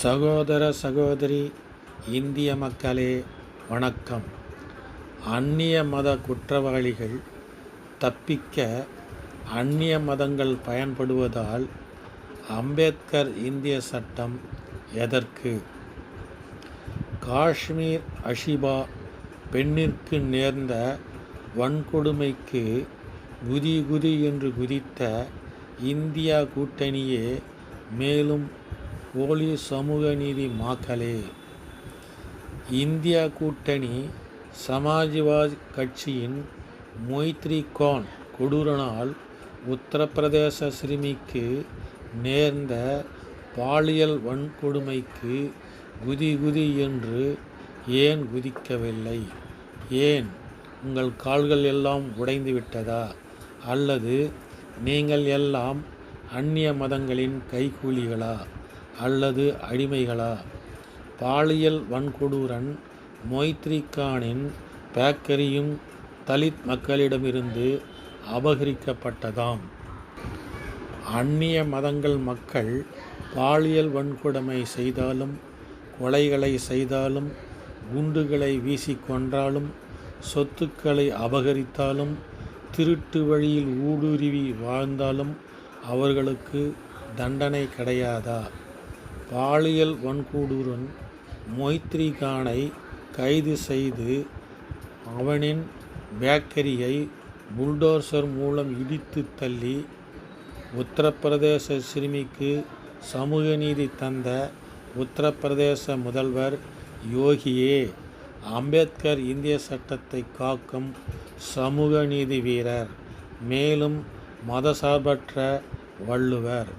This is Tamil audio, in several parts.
சகோதர சகோதரி இந்திய மக்களே வணக்கம். அந்நிய மத குற்றவாளிகள் தப்பிக்க அந்நிய மதங்கள் பயன்படுவதால் அம்பேத்கர் இந்திய சட்டம் எதற்கு? காஷ்மீர் அஷிபா பெண்ணிற்கு நேர்ந்த வன்கொடுமைக்கு குதி குதி என்று குதித்த இந்தியா கூட்டணியே மேலும் போலி சமூக நீதி மாக்களே இந்தியா கூட்டணி சமாஜ்வாதி கட்சியின் மொய்த்ரி கான் கொடூரனால் உத்தரப்பிரதேச சிறுமிக்கு நேர்ந்த பாலியல் வன்கொடுமைக்கு குதி குதி என்று ஏன் குதிக்கவில்லை? ஏன்? உங்கள் கால்கள் எல்லாம் உடைந்து விட்டதா? அல்லது நீங்கள் எல்லாம் அந்நிய மதங்களின் கைக்கூலிகளா அல்லது அடிமைகளா? பாலியல் வன்கொடூரன் மொய்த்ரி கானின் பேக்கரியும் தலித் மக்களிடமிருந்து அபகரிக்கப்பட்டதாம். அந்நிய மதங்கள் மக்கள் பாலியல் வன்கொடுமை செய்தாலும் கொலைகளை செய்தாலும் குண்டுகளை வீசிக்கொன்றாலும் சொத்துக்களை அபகரித்தாலும் திருட்டு வழியில் ஊடுருவி வாழ்ந்தாலும் அவர்களுக்கு தண்டனை கிடையாதா? பாலியல் வன்கொடூரன் மொய்த்ரி கானை கைது செய்து அவனின் பேக்கரியை புல்டோசர் மூலம் இடித்து தள்ளி உத்தரப்பிரதேச சிறுமிக்கு சமூக நீதி தந்த உத்தரப்பிரதேச முதல்வர் யோகியே அம்பேத்கர் இந்திய சட்டத்தை காக்கும் சமூக நீதி வீரர் மேலும் மதசார்பற்ற வள்ளுவர்.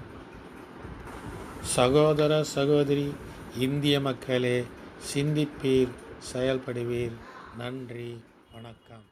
சகோதர சகோதரி இந்திய மக்களே சிந்திப்பீர் செயல்படுவீர். நன்றி வணக்கம்.